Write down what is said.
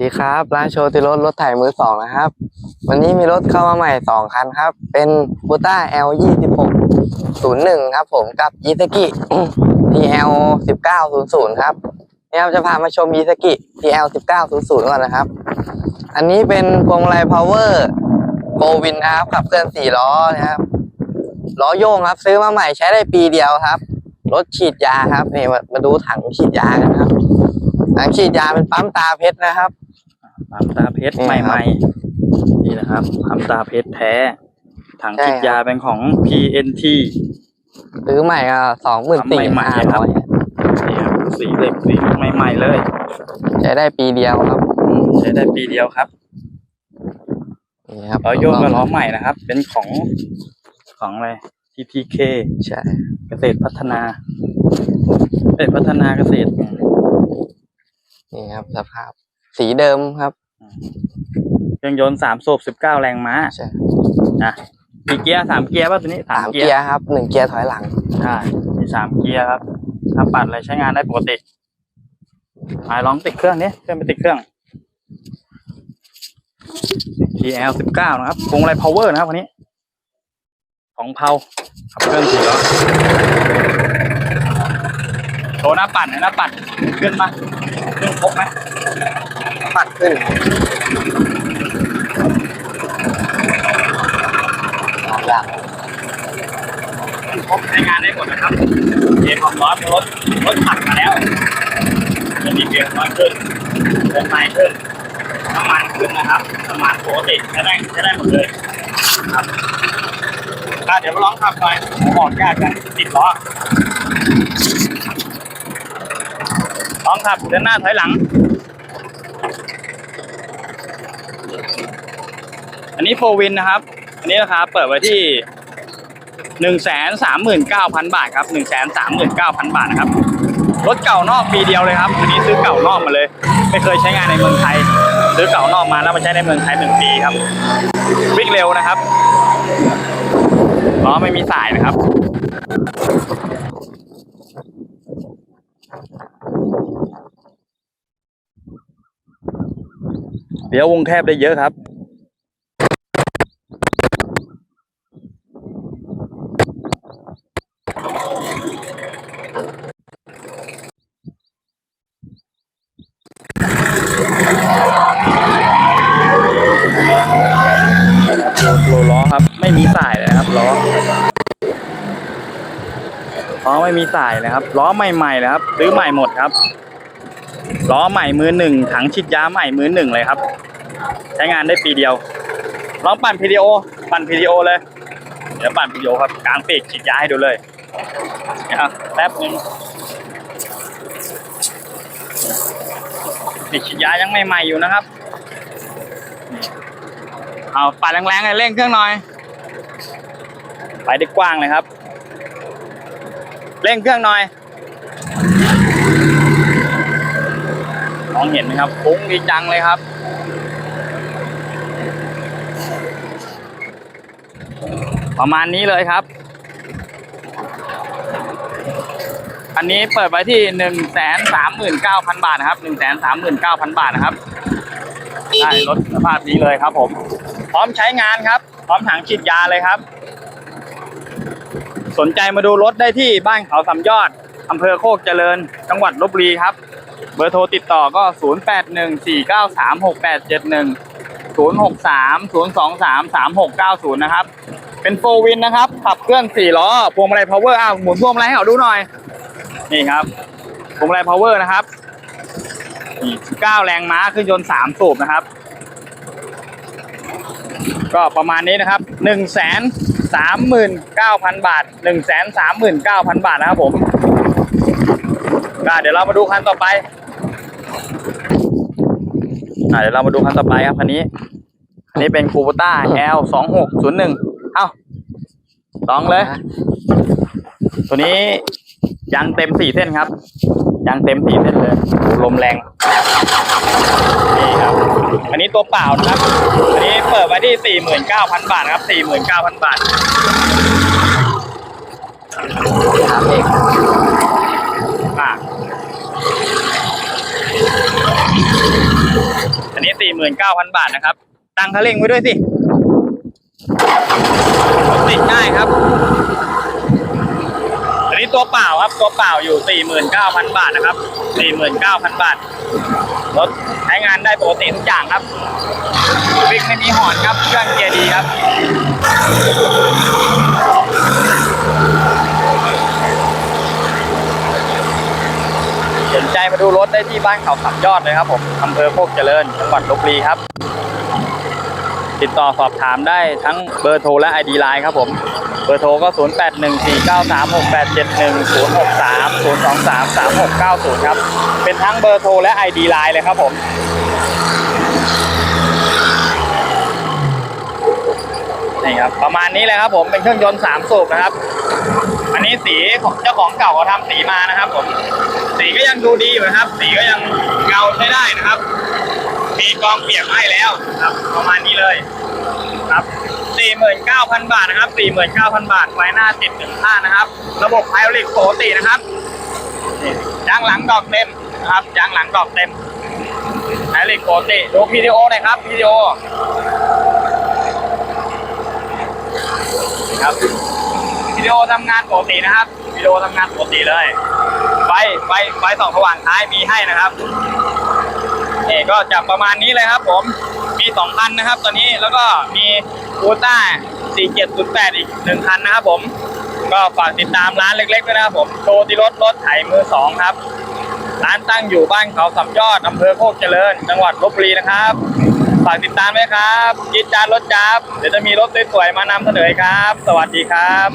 ดีครับ ร้านโชติรถรถไถมือสองนะครับ วันนี้มีรถเข้ามาใหม่สองคันครับ เป็นบูต้า L ยี่สิบหกศูนย์หนึ่งครับ ผมกับอีซ k กิ TL สิบเก้าศูนย์ศูนย์ครับเนี่ยจะพามาชมอีซ k กิ TL สิบเก้าศูนย์ศูนย์ก่อนนะครับ อันนี้เป็นพวงมาลัย power โ o วินครับขับเคลื่อนสี่ล้อนะครับล้อโยงครับ ซื้อมาใหม่ใช้ได้ปีเดียวครับรถฉีดยาครับนี่มามาดูถังฉีดยากันครับถังฉีดยาเป็นปั๊มตาเพชรนะครับ ปั๊มตาเพชรนี่ใหครับม่ๆ นี่นะครับปั๊มตาเพชรแท้ถังใช่ฉีดครับยาเป็นของ PNT ซื้อใหม่ก็สองหมื่นสี่ใหม่ห้าๆครัร้บอยนี่ครับสีเหล็กสีใหม่ๆเลย ใช้ได้ปีเดียวครับ ใช้ได้ปีเดียวครับนี่ครับล้อโยกกับล้อใหม่นะครับ เป็นของของอะไร TPK ใช่เกษตรพัฒนาเกษตรพัฒนาเกษตรนี่ครับสภาพ สีเดิมครับ เครื่องยนต์สามสูบสิบเก้าแรงม้าใช่นะกี่เกียร์สามเกียร์ป่ะตัวนี้สามเกียร์ครับหนึ่งเกียร์ถอยหลังใช่มีสามเกียร์ครับถ้าปัดอะไรใช้งานได้ปกติไปลองติดเครื่องนี้เครื่องไปติดเครื่อง TL สิบเก้านะครับพวงมาลัย power นะครับวันนี้ของเพาขับเครื่องสี่ล้อโชว์หน้าปัดหน่อยหน้าปัดขึ้นมาขึ้นครบไหม ปัดขึ้นออย่างขึ้นครบใช้งานได้หมดนะครับเกมของร้อนรถรถขับมาแล้วจะมีเกียร์น้อยขึ้นวงในขึ้นน้ำมันขึ้นนะครับน้ำมันปกติใช้ได้ใช้ได้หมดเลยครับเดี๋ยวมาลองขับหน่อยออกยากกันติดล้อลองขับเดินหน้าถอยหลัง อันนี้โฟวินนะครับ อันนี้ราคาเปิดไว้ที่หนึ่งแสนสามหมื่นเก้าพันบาทครับหนึ่งแสนสามหมื่นเก้าพันบาทนะครับ รถเก่านอกปีเดียวเลยครับ อันนี้ซื้อเก่านอกมาเลย ไม่เคยใช้งานในเมืองไทย ซื้อเก่านอกมาแล้วมาใช้ในเมืองไทยหนึ่งปีครับ วิ่งเร็วนะครับล้อไม่มีสายนะครับเดี๋ยววงแคบได้เยอะครับ โลล้อครับ ไม่มีสายเลยนะครับล้อล้อไม่มีสายเลยครับล้อใหม่ๆเลยครับซื้อใหม่หมดครับล้อใหม่มือหนึ่งถังฉีดยาใหม่มือหนึ่งเลยครับ ใช้งานได้ปีเดียวลองปั่นพีดีโอ ปั่นพีดีโอเลย เดี๋ยวปั่นพีดีโอครับกลางปีกฉีดยาให้ดูเลยนะครับแป๊บนึงปีกฉีดยายังใหม่ๆอยู่นะครับ เอาปัดแรงๆเลยเร่งเครื่องหน่อย ไปได้กว้างเลยครับ เร่งเครื่องหน่อยมองเห็นไหมครับฟุ้งดีจังเลยครับ ประมาณนี้เลยครับ อันนี้เปิดไว้ที่หนึ่งแสนสามหมื่นเก้าพันบาทนะครับหนึ่งแสนสามหมื่นเก้าพันบาทนะครับ ได้รถสภาพนี้เลยครับผม พร้อมใช้งานครับ พร้อมถังฉีดยาเลยครับ สนใจมาดูรถได้ที่บ้านเขาสำยอดอำเภอโคกเจริญ จังหวัดลบบุรีครับ เบอร์โทรติดต่อก็ 0 8 1 4 9 3 6 8 7 1 0 6 3 0 2 3 3 6 9 0 นะครับ เป็นโฟวินนะครับ ขับเคลื่อน4ล้อ พวงมาลัยพาวเวอร์ อ้าว หมุนพวงมาลัยให้เขาดูหน่อย นี่ครับ พวงมาลัยพาวเวอร์นะครับนี่9แรงม้าเครื่องยนต์3สูบนะครับ ก็ประมาณนี้นะครับหนึ่งแสนสามหมื่นเก้าพันบาทหนึ่งแสนสามหมื่นเก้าพันบาทนะครับผมก็เดี๋ยวเรามาดูคันต่อไปอเดี๋ยวเรามาดูคันต่อไปครับคันนี้อันนี้เป็นคูปต้า L สองหกศูนย์หนึ่งเอ้าลองเลย ตัวนี้ยางเต็มสี่เส้นครับยางเต็มสี่เส้นเลยลมแรงนี่ อันนี้ตัวเปล่านะครับ อันนี้เปิดไว้ที่ 49,000 บาทครับ 49,000 บาทถามเองอะอันนี้สี่หมื่นเก้าพันบาทนะครับ ตังคันเร่งไว้ด้วยสิติดง่ายครับ ตัวเปล่าครับ ตัวเปล่าอยู่สี่หมื่นเก้าพันบาทนะครับสี่หมื่นเก้าพันบาท รถใช้งานได้ปกติทุกอย่างครับ วิ่งไม่มีหอนครับ เครื่องเกียร์ดีครับสนใจมาดูรถได้ที่บ้านเขาสามยอดเลยครับผมอำเภอโคกเจริญ จังหวัดลบบุรีครับ ติดต่อสอบถามได้ทั้งเบอร์โทรและ ID Line ครับผม เบอร์โทรก็ 0814936871 063 023 3690 ครับ เป็นทั้งเบอร์โทรและ ID Line เลยครับผมนี่ครับประมาณนี้เลยครับผมเป็นเครื่องยนต์สามสูบนะครับ อันนี้สีของเจ้าของเก่าเขาทำสีมานะครับผมสีก็ยังดูดีอยู่นะครับ สีก็ยังเงาใช้ได้นะครับ มีกองเปียกให้แล้วครับ ประมาณนี้เลยครับ 49,000 บาทนะครับ 49,000 บาทไว้หน้าติดถึงข้านะครับ ระบบไฮดรอลิกปกตินะครับยางหลังดอกเต็มนะครับยางหลังดอกเต็มไฮดรอลิกปกติดูวิดีโอหน่อยครับวิดีโอครับวิดีโอทำงานปกตินะครับวิดีโอทำงานปกติเลยไฟไฟไฟสองสว่างท้ายมีให้นะครับ นี่ก็จะประมาณนี้เลยครับผมมีสองคันนะครับตอนนี้แล้วก็มีคูต้า 4708 อีกหนึ่งคันนะครับผมก็ฝากติดตามร้านเล็กๆด้วยนะครับผมโชติรถรถไถมือสองครับ ร้านตั้งอยู่บ้านเขาสำยอดอำเภอโคกเจริญ จังหวัดลบบุรีนะครับ ฝากติดตามด้วยครับจิตจานรถจับเดี๋ยวจะมีรถสวยๆมานำเสนอครับ สวัสดีครับ